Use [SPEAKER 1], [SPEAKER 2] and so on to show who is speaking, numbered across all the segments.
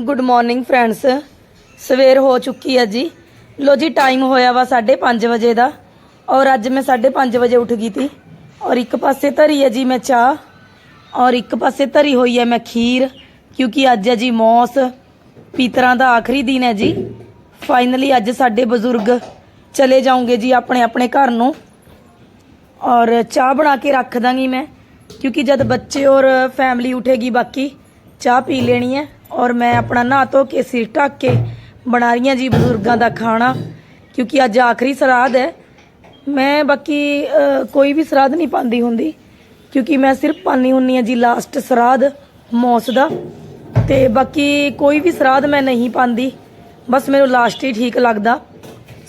[SPEAKER 1] Good morning friends ਸਵੇਰ ਹੋ ਚੁੱਕੀ ਹੈ ਜੀ। ਲੋ ਜੀ ਟਾਈਮ ਹੋਇਆ ਵਾ 5:30 ਵਜੇ ਦਾ। ਔਰ ਅੱਜ ਮੈਂ 5:30 ਵਜੇ ਉੱਠ ਗਈ ਤੀ। ਔਰ ਇੱਕ ਪਾਸੇ ਧਰੀ ਹੈ ਜੀ ਮੈਂ ਚਾਹ। ਔਰ ਇੱਕ ਪਾਸੇ ਧਰੀ ਹੋਈ ਹੈ ਮੈਂ ਖੀਰ। ਕਿਉਂਕਿ ਅੱਜ ਹੈ ਜੀ ਮੌਸ। ਪੀਤਰਾਂ ਦਾ ਆਖਰੀ ਦਿਨ ਹੈ ਜੀ। ਫਾਈਨਲੀ ਅੱਜ ਸਾਡੇ ਬਜ਼ੁਰਗ ਚਲੇ ਜਾਉਂਗੇ ਜੀ ਆਪਣੇ ਆਪਣੇ ਘਰ ਨੂੰ। ਔਰ ਚਾਹ ਬਣਾ ਕੇ ਰੱਖ ਦਾਂਗੀ ਮੈਂ। ਕਿਉਂਕਿ ਜਦ ਬੱਚੇ ਔਰ ਫੈਮਿਲੀ ਉਠੇਗੀ, ਬਾਕੀ ਚਾਹ ਪੀ ਲੈਣੀ ਹੈ। ਔਰ ਮੈਂ ਆਪਣਾ ਨਹਾ ਧੋ ਕੇ, ਸਿਰ ਢੱਕ ਕੇ ਬਣਾ ਰਹੀ ਹਾਂ ਜੀ ਬਜ਼ੁਰਗਾਂ ਦਾ ਖਾਣਾ, ਕਿਉਂਕਿ ਅੱਜ ਆਖਰੀ ਸਰਾਧ ਹੈ। ਮੈਂ ਬਾਕੀ ਕੋਈ ਵੀ ਸਰਾਧ ਨਹੀਂ ਪਾਉਂਦੀ ਹੁੰਦੀ, ਕਿਉਂਕਿ ਮੈਂ ਸਿਰਫ ਪਾਣੀ ਹੁੰਨੀ ਹਾਂ ਜੀ ਲਾਸਟ ਸਰਾਧ, ਮੌਸ ਦਾ। ਤੇ ਬਾਕੀ ਕੋਈ ਵੀ ਸਰਾਧ ਮੈਂ ਨਹੀਂ ਪਾਉਂਦੀ, ਬਸ ਮੈਨੂੰ ਲਾਸਟ ਹੀ ਠੀਕ ਲੱਗਦਾ।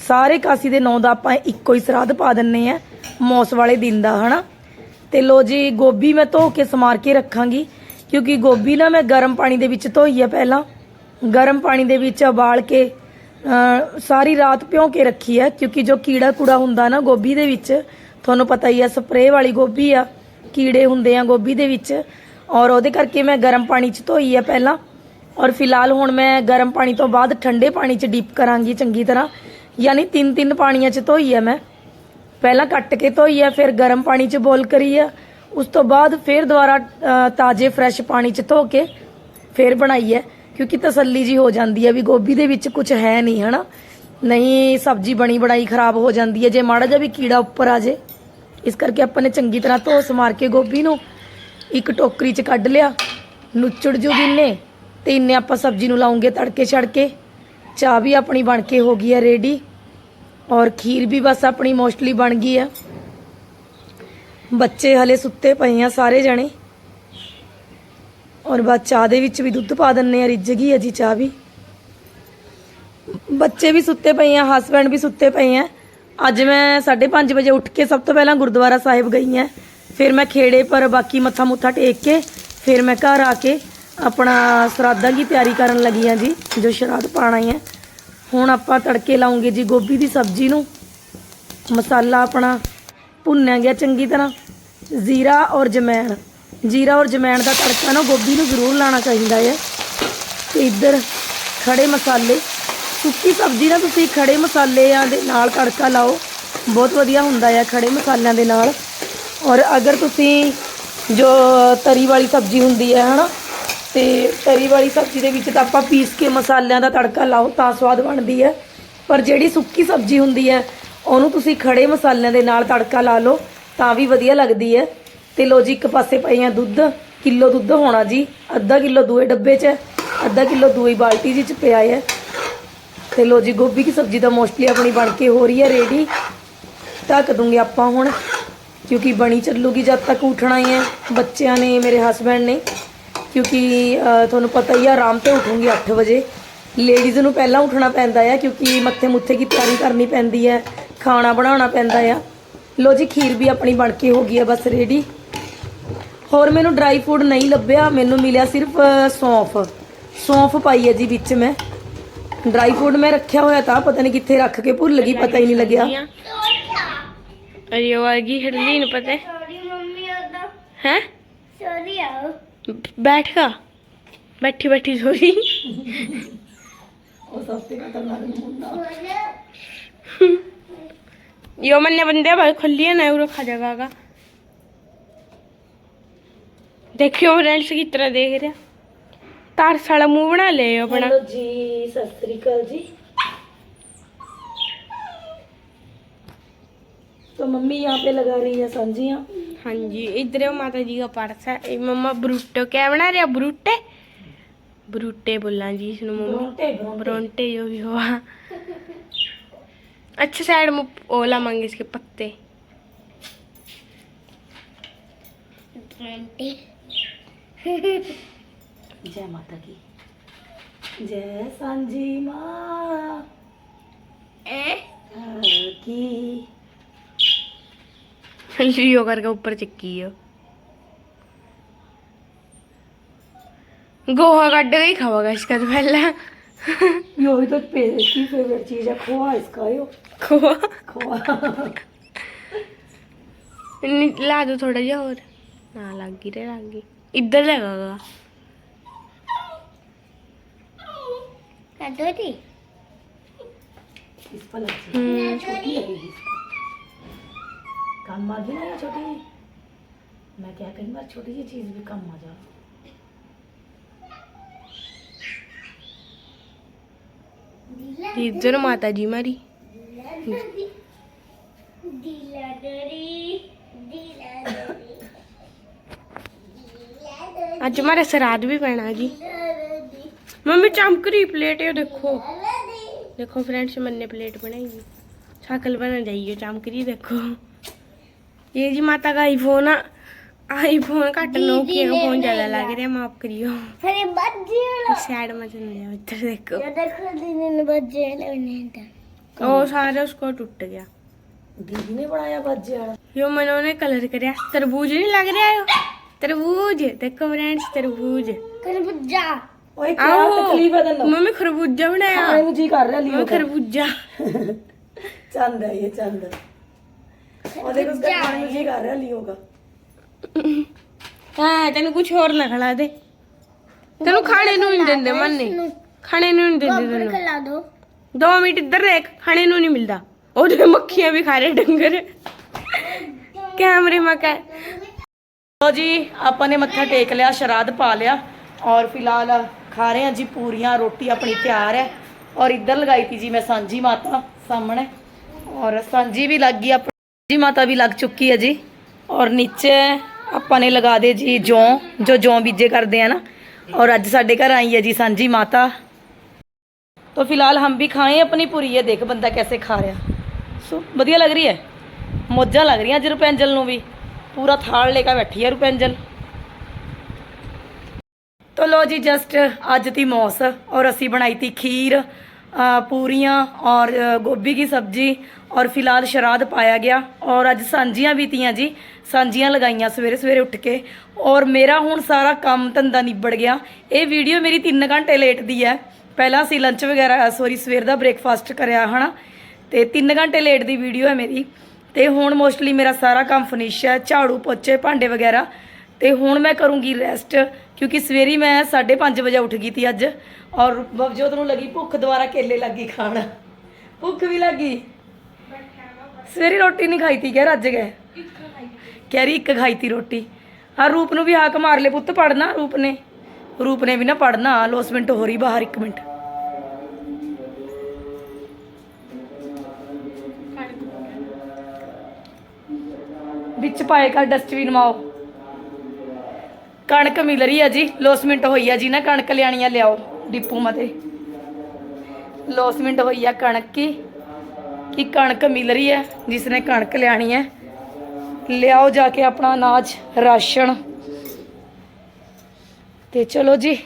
[SPEAKER 1] ਸਾਰੇ ਕਾਸੀ ਦੇ ਨਾਂ ਦਾ ਆਪਾਂ ਇੱਕੋ ਹੀ ਸਰਾਧ ਪਾ ਦਿੰਨੇ ਆ ਮੌਸ ਵਾਲੇ ਦਿਨ ਦਾ, ਹਨਾ? ਤੇ ਲੋ ਜੀ, ਗੋਭੀ ਮੈਂ ਧੋ ਕੇ ਸਮਾਰ ਕੇ ਰੱਖਾਂਗੀ। ਕਿਉਂਕਿ ਗੋਭੀ ਨਾ ਮੈਂ ਗਰਮ ਪਾਣੀ ਦੇ ਵਿੱਚ ਧੋਈ ਆ ਪਹਿਲਾਂ। ਗਰਮ ਪਾਣੀ ਦੇ ਵਿੱਚ ਉਬਾਲ ਕੇ ਸਾਰੀ ਰਾਤ ਭਿਉਂ ਕੇ ਰੱਖੀ ਹੈ ਕਿਉਂਕਿ ਜੋ ਕੀੜਾ ਕੂੜਾ ਹੁੰਦਾ ਨਾ ਗੋਭੀ ਦੇ ਵਿੱਚ, ਤੁਹਾਨੂੰ ਪਤਾ ਹੀ ਆ ਸਪਰੇਅ ਵਾਲੀ ਗੋਭੀ ਆ, ਕੀੜੇ ਹੁੰਦੇ ਆ ਗੋਭੀ ਦੇ ਵਿੱਚ। ਔਰ ਉਹਦੇ ਕਰਕੇ ਮੈਂ ਗਰਮ ਪਾਣੀ 'ਚ ਧੋਈ ਆ ਪਹਿਲਾਂ। ਔਰ ਫਿਲਹਾਲ ਹੁਣ ਮੈਂ ਗਰਮ ਪਾਣੀ ਤੋਂ ਬਾਅਦ ਠੰਡੇ ਪਾਣੀ 'ਚ ਡੀਪ ਕਰਾਂਗੀ ਚੰਗੀ ਤਰ੍ਹਾਂ। ਯਾਨੀ ਤਿੰਨ ਤਿੰਨ ਪਾਣੀਆਂ 'ਚ ਧੋਈ ਆ ਮੈਂ। ਪਹਿਲਾਂ ਕੱਟ ਕੇ ਧੋਈ ਆ, ਫਿਰ ਗਰਮ ਪਾਣੀ 'ਚ ਬੋਲ ਕਰੀ ਆ। ਉਸ ਤੋਂ ਬਾਅਦ ਫਿਰ ਦੁਬਾਰਾ ਤਾਜ਼ੇ ਫਰੈਸ਼ ਪਾਣੀ 'ਚ ਧੋ ਕੇ ਫਿਰ ਬਣਾਈ ਹੈ, ਕਿਉਂਕਿ ਤਸੱਲੀ ਜੀ ਹੋ ਜਾਂਦੀ ਹੈ ਵੀ ਗੋਭੀ ਦੇ ਵਿੱਚ ਕੁਝ ਹੈ ਨਹੀਂ, ਹਨਾ? ਨਹੀਂ, ਸਬਜ਼ੀ ਬਣੀ ਬਣਾਈ ਖਰਾਬ ਹੋ ਜਾਂਦੀ ਹੈ, ਜੇ ਮਾੜਾ ਜਿਹਾ ਵੀ ਕੀੜਾ ਉੱਪਰ ਆ ਜੇ, ਇਸ ਕਰਕੇ ਆਪਾਂ ਨੇ ਚੰਗੀ ਤਰ੍ਹਾਂ ਧੋ ਸਮਾਰ ਕੇ ਗੋਭੀ ਨੂੰ ਇੱਕ ਟੋਕਰੀ 'ਚ ਕੱਢ ਲਿਆ, ਨੁੱਚੜ ਜੂਗੀ ਇੰਨੇ, ਤੇ ਇੰਨੇ ਆਪਾਂ ਸਬਜ਼ੀ ਨੂੰ ਲਾਉਂਗੇ ਤੜਕੇ ਛੜਕੇ, ਚਾਹ ਵੀ ਆਪਣੀ ਬਣ ਕੇ ਹੋ ਗਈ ਹੈ ਰੈਡੀ ਔਰ ਖੀਰ ਵੀ ਬਸ ਆਪਣੀ ਮੋਸਟਲੀ ਬਣ ਗਈ ਹੈ। ਬੱਚੇ ਹਲੇ ਸੁੱਤੇ ਪਏ ਆ ਸਾਰੇ ਜਣੇ। ਔਰ ਬਾਅਦ ਚਾਹ ਦੇ ਵਿੱਚ ਵੀ ਦੁੱਧ ਪਾ ਦਿੰਨੇ ਆ, ਰਿੱਝ ਗਈ ਹੈ ਜੀ ਚਾਹ ਵੀ। ਬੱਚੇ ਵੀ ਸੁੱਤੇ ਪਏ ਆ ਹਸਬੰਡ ਵੀ ਸੁੱਤੇ ਪਏ ਆ। ਅੱਜ ਮੈਂ 5:30 ਵਜੇ ਉੱਠ ਕੇ ਸਭ ਤੋਂ ਪਹਿਲਾਂ ਗੁਰਦੁਆਰਾ ਸਾਹਿਬ ਗਈ ਆ। ਫਿਰ ਮੈਂ ਖੇੜੇ ਪਰ ਬਾਕੀ ਮੱਥਾ ਮੁੱਥਾ ਟੇਕ ਕੇ, ਫਿਰ ਮੈਂ ਘਰ ਆ ਕੇ ਆਪਣਾ ਸਰਾਧਾਂ ਦੀ ਤਿਆਰੀ ਕਰਨ ਲੱਗੀ ਆ ਜੀ, ਜੋ ਸ਼ਰਾਧ ਪਾਣਾ ਹੈ ਹੁਣ ਆਪਾਂ ਤੜਕੇ ਲਾਉਂਗੇ ਜੀ ਗੋਭੀ ਦੀ ਸਬਜ਼ੀ ਨੂੰ। ਮਸਾਲਾ ਆਪਣਾ ਭੁੰਨਿਆ ਗਿਆ ਚੰਗੀ ਤਰ੍ਹਾਂ। ਜ਼ੀਰਾ ਔਰ ਜਮੈਣ। ਜੀਰਾ ਔਰ ਜਮੈਣ ਦਾ ਤੜਕਾ ਨਾ ਗੋਭੀ ਨੂੰ ਜ਼ਰੂਰ ਲਾਣਾ ਚਾਹੀਦਾ ਹੈ। ਤੇ ਇੱਧਰ ਖੜੇ ਮਸਾਲੇ। ਸੁੱਕੀ ਸਬਜ਼ੀ ਨਾ ਤੁਸੀਂ ਖੜੇ ਮਸਾਲਿਆਂ ਦੇ ਨਾਲ ਤੜਕਾ ਲਾਓ। ਬਹੁਤ ਵਧੀਆ ਹੁੰਦਾ ਹੈ ਖੜੇ ਮਸਾਲਿਆਂ ਦੇ ਨਾਲ। ਔਰ ਅਗਰ ਤੁਸੀਂ ਜੋ ਤਰੀ ਵਾਲੀ ਸਬਜ਼ੀ ਹੁੰਦੀ ਹੈ, ਹਨਾ? ਤੇ ਤਰੀ ਵਾਲੀ ਸਬਜ਼ੀ ਦੇ ਵਿੱਚ ਤਾਂ ਆਪਾਂ ਪੀਸ ਕੇ ਮਸਾਲਿਆਂ ਦਾ ਤੜਕਾ ਲਾਓ ਤਾਂ ਸਵਾਦ ਬਣਦੀ ਹੈ। ਪਰ ਜਿਹੜੀ ਸੁੱਕੀ ਸਬਜ਼ੀ ਹੁੰਦੀ ਹੈ ਉਹਨੂੰ ਤੁਸੀਂ ਖੜੇ ਮਸਾਲਿਆਂ ਦੇ ਨਾਲ ਤੜਕਾ ਲਾ ਲਓ, ਤਾਂ ਵੀ ਵਧੀਆ ਲੱਗਦੀ ਹੈ। ਤੇ ਲੋ ਜੀ, ਇੱਕ ਪਾਸੇ ਪਏ ਆ ਦੁੱਧ, ਕਿਲੋ ਦੁੱਧ ਹੋਣਾ ਜੀ, ਅੱਧਾ ਕਿਲੋ ਦੂਏ ਡੱਬੇ 'ਚ ਅੱਧਾ ਕਿਲੋ ਦੂਈ ਬਾਲਟੀ ਜੀ 'ਚ ਪਿਆ ਹੈ। ਤੇ ਲੋ ਜੀ, ਗੋਭੀ ਦੀ ਸਬਜ਼ੀ ਤਾਂ ਮੋਸਟਲੀ ਆਪਣੀ ਬਣ ਕੇ ਹੋ ਰਹੀ ਹੈ ਰੈਡੀ ਢੱਕ ਦੂੰਗੇ ਆਪਾਂ ਹੁਣ, ਕਿਉਂਕਿ ਬਣੀ ਚੱਲੂਗੀ ਜਦ ਤੱਕ ਉੱਠਣਾ ਹੀ ਹੈ, ਬੱਚਿਆਂ ਨੇ, ਮੇਰੇ ਹਸਬੰਡ ਨੇ। ਕਿਉਂਕਿ ਤੁਹਾਨੂੰ ਪਤਾ ਹੀ ਆ, ਆਰਾਮ ਤੇ ਉਠੂੰਗੀ 8 ਵਜੇ। ਲੇਡੀਜ਼ ਨੂੰ ਪਹਿਲਾਂ ਉੱਠਣਾ ਪੈਂਦਾ ਹੈ ਕਿਉਂਕਿ ਮੱਥੇ ਮੁੱਥੇ ਦੀ ਤਿਆਰੀ ਕਰਨੀ ਪੈਂਦੀ ਹੈ। ਖਾਣਾ ਬਣਾਉਣਾ ਪੈਂਦਾ ਆ। ਲੋ ਜੀ ਖੀਰ ਵੀ ਆਪਣੀ ਬਣ ਕੇ ਹੋ ਗਈ ਹੈ ਬਸ ਰੈਡੀ ਹੋਰ ਮੈਨੂੰ ਡਰਾਈ ਫੂਡ ਨਹੀਂ ਲੱਭਿਆ ਮੈਨੂੰ ਮਿਲਿਆ ਸਿਰਫ ਸੌਂਫ। ਸੌਂਫ ਪਾਈ ਹੈ ਜੀ ਵਿੱਚ ਮੈਂ। ਡਰਾਈ ਫੂਡ ਮੈਂ ਰੱਖਿਆ ਹੋਇਆ ਤਾਂ ਪਤਾ ਨਹੀਂ ਕਿੱਥੇ ਰੱਖ ਕੇ ਭੁੱਲ ਗਈ ਪਤਾ ਹੀ ਨਹੀਂ ਲੱਗਿਆ।
[SPEAKER 2] ਅਰੇ ਉਹ ਆ ਗਈ ਹਰਲੀ ਨੂੰ ਪਤਾ ਹੈ।
[SPEAKER 3] ਸੌਰੀ ਆਓ।
[SPEAKER 2] ਬੈਠ ਗਾ ਬੈਠੀ ਬੈਠੀ ਸੋਰੀ
[SPEAKER 1] ਉਹ ਸਭ ਤੋਂ ਖਤਰਨਾਕ ਮੁੰਡਾ।
[SPEAKER 2] यो मैंने बंदे भाई खुली है ना वो खा जाएगा देखियो फ्रेंड्स की तरह देख रहा तार साला मुंह बना ले अपना
[SPEAKER 1] ਹੈਲੋ ਜੀ ਸਤਿ ਸ੍ਰੀ ਅਕਾਲ ਜੀ तो मम्मी यहाँ पे लगा रही है सब्जियाँ
[SPEAKER 2] हाँ जी इधर है माता जी का पर्स है ये मम्मा ब्रूटो क्या बना रहे ब्रूटे ब्रूटे बोलना जी इसने मम्मा
[SPEAKER 1] ब्रोंटे ब्रोंटे
[SPEAKER 2] ब्रोंटे जो भी हुआ अच्छा साइड में ओला मांगे इसके पत्ते।
[SPEAKER 1] जय माता की। जय सांझी माँ। की।
[SPEAKER 2] लियो करके ऊपर चिक्की हो गोहा कट गई खावागा इसका तो पहला।
[SPEAKER 1] यो तो की फेवरेट चीज़ है खोआ इसका यो।
[SPEAKER 2] खोआ?
[SPEAKER 1] खोआ।
[SPEAKER 2] ला दो थोड़ा जा और। ना लागी रे लागी। इधर लगा
[SPEAKER 3] लगेगा
[SPEAKER 1] इस पर लगती हम्म। छोटी लगेगी कम मार देना छोटी। मैं क्या कहीं बार छोटी सी चीज़ भी कम आ
[SPEAKER 2] जाओ
[SPEAKER 3] इधर माता जी मारी.
[SPEAKER 2] अज मारे सराद भी पैना जी. मम्मी चमकरी प्लेट है देखो. देखो फ्रेंड्स, मैंने प्लेट बनाई शकल बना जाइए, चमकरी देखो. ये जी माता का आईफोन है आईफोन घट कि फ़ोन ज़्यादा लग रहा माफ़ करियो। अरे जाओ इधर देखो।
[SPEAKER 3] ये देखो दीदी ने
[SPEAKER 2] ओ सारा उसको टूट गया।
[SPEAKER 1] दीदी ने
[SPEAKER 2] यो मैंने कलर करया। तरबूज नहीं लग रहा है? तरबूज देखो फ्रेंड्स तरबूज।
[SPEAKER 3] खरबूजा।
[SPEAKER 1] ओए क्या तकलीफ़ है तन्नो
[SPEAKER 2] मम्मी खरबूजा बनाया।
[SPEAKER 1] हाँ मुझे कर रहा
[SPEAKER 2] लियो
[SPEAKER 1] तो।
[SPEAKER 2] खरबूजा।
[SPEAKER 1] चंद है ये चंद। और देखो उसका मुझे कर रहा लियो का।
[SPEAKER 2] ਹਾਂ ਤੈਨੂੰ ਕੁਝ ਹੋਰ ਨਾ ਖਿਲਾ ਦੇ। ਤੈਨੂੰ ਖਾਣੇ ਨੂੰ ਨਹੀਂ ਦਿੰਦੇ ਮੰਨੇ। ਖਾਣੇ ਨੂੰ ਨਹੀਂ ਦਿੰਦੇ ਤੈਨੂੰ।
[SPEAKER 3] ਖਲਾ ਦੋ।
[SPEAKER 2] ਦੋ ਮਿੰਟ ਇੱਧਰ ਦੇਖ ਖਾਣੇ ਨੂੰ ਨਹੀਂ ਮਿਲਦਾ। ਉਹਦੇ ਮੱਖੀਆਂ ਵੀ ਖਾ ਰਹੇ ਡੰਗਰ। ਕੈਮਰੇ ਮਾ ਕਾ
[SPEAKER 1] ਲੋ ਜੀ ਆਪਾਂ ਨੇ ਮੱਥਾ ਟੇਕ ਲਿਆ ਸ਼ਰਾਧ ਪਾ ਲਿਆ। ਔਰ ਫਿਲਹਾਲ ਖਾ ਰਹੇ ਹਾਂ ਜੀ ਪੂਰੀਆਂ ਰੋਟੀ ਆਪਣੀ ਤਿਆਰ ਹੈ। ਔਰ ਇੱਧਰ ਲਗਾਈ ਤੀ ਜੀ ਮੈਂ ਸਾਂਝੀ ਮਾਤਾ ਸਾਹਮਣੇ। ਔਰ ਸਾਂਝੀ ਵੀ ਲੱਗ ਗਈ ਆਪਣੀ ਸਾਂਝੀ ਮਾਤਾ ਵੀ ਲੱਗ ਚੁੱਕੀ ਹੈ ਜੀ। ਔਰ ਨੀਚੇ ਆਪਾਂ ਨੇ ਲਗਾ ਦੇ ਜੀ ਜੌਂ ਜੋ ਜੌਂ ਬੀਜੇ ਕਰਦੇ ਆ ਨਾ ਔਰ ਅੱਜ ਸਾਡੇ ਘਰ ਆਈ ਹੈ ਜੀ ਸਾਂਝੀ ਮਾਤਾ तो फिलहाल हम भी खाएं अपनी पूरी ये देख बंदा कैसे खा रहा सो ਵਧੀਆ ਲੱਗ ਰਹੀ ਹੈ ਮੋਜਾਂ ਲੱਗ ਰਹੀਆਂ ਅੱਜ ਰੁਪੈਂਜਲ ਨੂੰ ਵੀ ਪੂਰਾ ਥਾਲ ਲੈ ਕੇ ਬੈਠੀ ਹੈ ਰੁਪੈਂਜਲ ਤੋ ਲੋ ਜੀ ਜਸਟ ਅੱਜ ਦੀ ਮੌਸ ਔਰ ਅਸੀਂ ਬਣਾਈ ਤੀ ਖੀਰ ਅ, ਪੂਰੀਆਂ ਔਰ ਅ, ਗੋਭੀ ਦੀ ਸਬਜ਼ੀ ਔਰ ਫਿਲਹਾਲ ਸ਼ਰਾਧ ਪਾਇਆ ਗਿਆ ਔਰ ਅੱਜ ਸਾਂਝੀਆਂ ਵੀ ਤੀਆਂ ਜੀ ਸਾਂਝੀਆਂ ਲਗਾਈਆਂ ਸਵੇਰੇ ਸਵੇਰੇ ਉੱਠ ਕੇ। ਔਰ ਮੇਰਾ ਹੁਣ ਸਾਰਾ ਕੰਮ ਧੰਦਾ ਨਿਬੜ ਗਿਆ। ਇਹ ਵੀਡੀਓ ਮੇਰੀ 3 ਘੰਟੇ ਲੇਟ ਦੀ ਹੈ। ਪਹਿਲਾਂ ਅਸੀਂ ਲੰਚ ਵਗੈਰਾ ਸੌਰੀ ਸਵੇਰ ਦਾ ਬ੍ਰੇਕਫਾਸਟ ਕਰਿਆ, ਹਨਾ? ਤੇ 3 ਘੰਟੇ ਲੇਟ ਦੀ ਵੀਡੀਓ ਹੈ ਮੇਰੀ। ਤੇ ਹੁਣ ਮੋਸਟਲੀ ਮੇਰਾ ਸਾਰਾ ਕੰਮ ਫਿਨਿਸ਼ ਹੈ, ਝਾੜੂ ਪੋਚੇ, ਭਾਂਡੇ ਵਗੈਰਾ। ਤੇ ਹੁਣ ਮੈਂ ਕਰੂੰਗੀ ਰੈਸਟ ਕਿਉਂਕਿ ਸਵੇਰੀ ਮੈਂ 5:30 ਵਜੇ ਉੱਠ ਗਈ ਤੀ ਅੱਜ। ਔਰ ਬਵਜੋਤ ਨੂੰ ਲੱਗੀ ਭੁੱਖ ਦੁਬਾਰਾ ਕੇਲੇ ਲੱਗੀ ਖਾਣ। ਭੁੱਖ ਵੀ ਲੱਗੀ। ਸਵੇਰੀ ਰੋਟੀ ਨਹੀਂ ਖਾਈ ਤੀ ਕਹਿ ਰੱਜ ਗਏ। ਕਹਿ ਰਹੀ ਇੱਕ ਖਾਈ ਤੀ ਰੋਟੀ। ਹਾਂ ਰੂਪ ਨੂੰ ਵੀ ਹਾਕ ਮਾਰ ਲੈ ਪੁੱਤ ਪੜਨਾ ਰੂਪ ਨੇ। ਰੂਪ ਨੇ ਵੀ ਨਾ ਪੜਨਾ ਲੋਸ ਮਿੰਟ ਹੋ ਰਹੀ ਬਾਹਰ ਇੱਕ ਮਿੰਟ। ਵਿੱਚ ਪਾਏ ਕਰ ਡਸਟਬਿਨ ਮਾਓ। ਕਣਕ ਮਿਲ ਰਹੀ ਹੈ ਜੀ ਲੋਸਮਿੰਟ ਹੋਈ ਆ ਜੀ ਨਾ, ਕਣਕ ਲਿਆਣੀ ਆ ਲਿਆਓ, ਡਿਪੂ ਮਤੇ। ਲੋਸਮਿੰਟ ਹੋਈ ਆ ਕਣਕ ਕੀ, ਕਿ ਕਣਕ ਮਿਲ ਰਹੀ ਹੈ ਜਿਸ ਨੇ ਕਣਕ ਲਿਆਣੀ ਹੈ ਲਿਆਓ ਜਾ ਕੇ ਆਪਣਾ ਅਨਾਜ, ਰਾਸ਼ਨ। ਤੇ ਚਲੋ ਜੀ।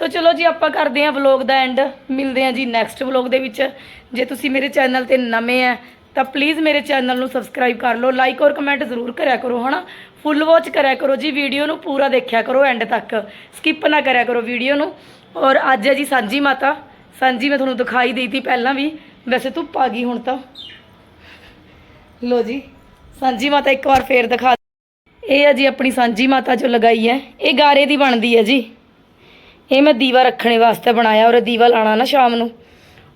[SPEAKER 1] ਤਾਂ ਚਲੋ ਜੀ, ਆਪਾਂ ਕਰਦੇ ਹਾਂ ਵਲੌਗ ਦਾ ਐਂਡ ਮਿਲਦੇ ਹਾਂ ਜੀ ਨੈਕਸਟ ਵਲੌਗ ਦੇ ਵਿੱਚ। ਜੇ ਤੁਸੀਂ ਮੇਰੇ ਚੈਨਲ ਤੇ ਨਵੇਂ ਆ ਤਾਂ ਪਲੀਜ਼ ਮੇਰੇ ਚੈਨਲ ਨੂੰ ਸਬਸਕ੍ਰਾਈਬ ਕਰ ਲਓ। ਲਾਈਕ ਔਰ ਕਮੈਂਟ ਜ਼ਰੂਰ ਕਰਿਆ ਕਰੋ, ਹਨਾ? ਫੁੱਲ ਵਾਚ ਕਰਿਆ ਕਰੋ ਜੀ ਵੀਡੀਓ ਨੂੰ ਪੂਰਾ ਦੇਖਿਆ ਕਰੋ ਐਂਡ ਤੱਕ। ਸਕਿਪ ਨਾ ਕਰਿਆ ਕਰੋ ਵੀਡੀਓ ਨੂੰ। ਔਰ ਅੱਜ ਹੈ ਜੀ ਸਾਂਝੀ ਮਾਤਾ। ਸਾਂਝੀ ਮੈਂ ਤੁਹਾਨੂੰ ਦਿਖਾਈ ਦੇਈ ਤੀ ਪਹਿਲਾਂ ਵੀ। ਵੈਸੇ ਧੁੱਪ ਆ ਗਈ ਹੁਣ ਤਾਂ। ਲੋ ਜੀ। ਸਾਂਝੀ ਮਾਤਾ ਇੱਕ ਵਾਰ ਫੇਰ ਦਿਖਾ ਇਹ ਹੈ ਜੀ ਆਪਣੀ ਸਾਂਝੀ ਮਾਤਾ ਜੋ ਲਗਾਈ ਹੈ। ਇਹ ਗਾਰੇ ਦੀ ਬਣਦੀ ਹੈ ਜੀ। ਇਹ ਮੈਂ ਦੀਵਾ ਰੱਖਣੇ ਵਾਸਤੇ ਬਣਾਇਆ ਔਰ ਇਹ ਦੀਵਾ ਲਾਣਾ ਨਾ ਸ਼ਾਮ ਨੂੰ।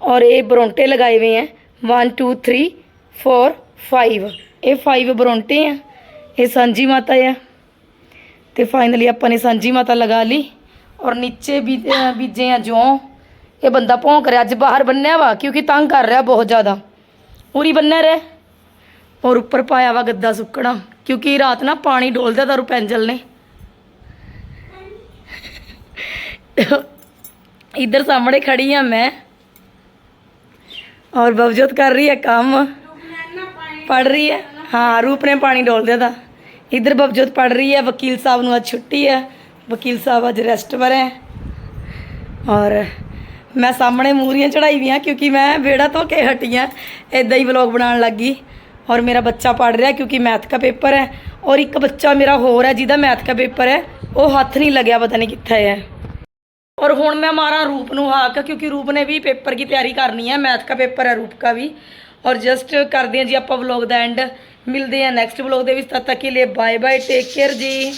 [SPEAKER 1] ਔਰ ਇਹ ਬਰੋਂਟੇ ਲਗਾਏ ਹੋਏ ਹੈ। 1 2 3 4 5 ਇਹ 5 ਬਰੋਂਟੇ ਆ। ਇਹ ਸਾਂਝੀ ਮਾਤਾ ਆ। ਤੇ ਫਾਈਨਲੀ ਆਪਾਂ ਨੇ ਸਾਂਝੀ ਮਾਤਾ ਲਗਾ ਲਈ। ਔਰ ਨੀਚੇ ਵੀ ਬੀਜੇ ਆ ਜੌਂ। ਇਹ ਬੰਦਾ ਭੌਂਕ ਰਿਹਾ। ਅੱਜ ਬਾਹਰ ਬੰਨਿਆ ਵਾ ਕਿਉਂਕਿ ਤੰਗ ਕਰ ਰਿਹਾ ਬਹੁਤ ਜ਼ਿਆਦਾ। ਪੂਰੀ ਬੰਨਿਆ ਰਹਿ। ਔਰ ਉੱਪਰ ਪਾਇਆ ਵਾ ਗੱਦਾ ਸੁੱਕਣਾ, ਕਿਉਂਕਿ ਰਾਤ ਨਾ ਪਾਣੀ ਡੋਲਦਾ ਤਾ ਰੁਪੈਂਜਲ ਨੇ। ਇੱਧਰ ਸਾਹਮਣੇ ਖੜੀ ਆ ਮੈਂ। ਔਰ ਬਵਜੋਤ ਕਰ ਰਹੀ ਹੈ ਕੰਮ। ਪੜ ਰਹੀ ਹੈ ਹਾਂ, ਰੂਪ ਨੇ ਪਾਣੀ ਡੋਲ ਦਿਆ ਤਾ ਇੱਧਰ ਬਵਜੋਤ ਪੜ ਰਹੀ ਹੈ ਵਕੀਲ ਸਾਹਿਬ ਨੂੰ ਅੱਜ ਛੁੱਟੀ ਹੈ ਵਕੀਲ ਸਾਹਿਬ ਅੱਜ ਰੈਸਟ ਪਰ ਹੈ ਔਰ ਮੈਂ ਸਾਹਮਣੇ ਮੂਰੀਆਂ ਚੜਾਈ ਵੀਆਂ ਕਿਉਂਕਿ ਮੈਂ ਵਿਹੜਾ ਧੋ ਕੇ ਹਟੀ ਆ। ਇਦਾਂ ਹੀ ਵਲੌਗ ਬਣਾਉਣ ਲੱਗੀ। ਔਰ ਮੇਰਾ ਬੱਚਾ ਪੜ ਰਿਹਾ ਕਿਉਂਕਿ ਮੈਥ ਦਾ ਪੇਪਰ ਹੈ ਔਰ ਇੱਕ ਬੱਚਾ ਮੇਰਾ ਹੋਰ ਹੈ ਜਿਹਦਾ ਮੈਥ ਦਾ ਪੇਪਰ ਹੈ ਉਹ ਹੱਥ ਨਹੀਂ ਲੱਗਿਆ ਪਤਾ ਨਹੀਂ ਕਿੱਥੇ ਹੈ और ਹੁਣ मैं मारा रूप ਨੂੰ हाक क्योंकि रूप ने भी पेपर की तैयारी करनी है मैथ का पेपर है रूप का भी और जस्ट करते हैं जी ਆਪਾਂ ਵਲੌਗ ਦਾ ਐਂਡ ਮਿਲਦੇ ਹਾਂ ਨੈਕਸਟ ਵਲੌਗ ਦੇ ਵਿੱਚ ਤਦ ਤੱਕ ਕੇ ਲਈ ਬਾਏ ਬਾਏ ਟੇਕ ਕੇਅਰ ਜੀ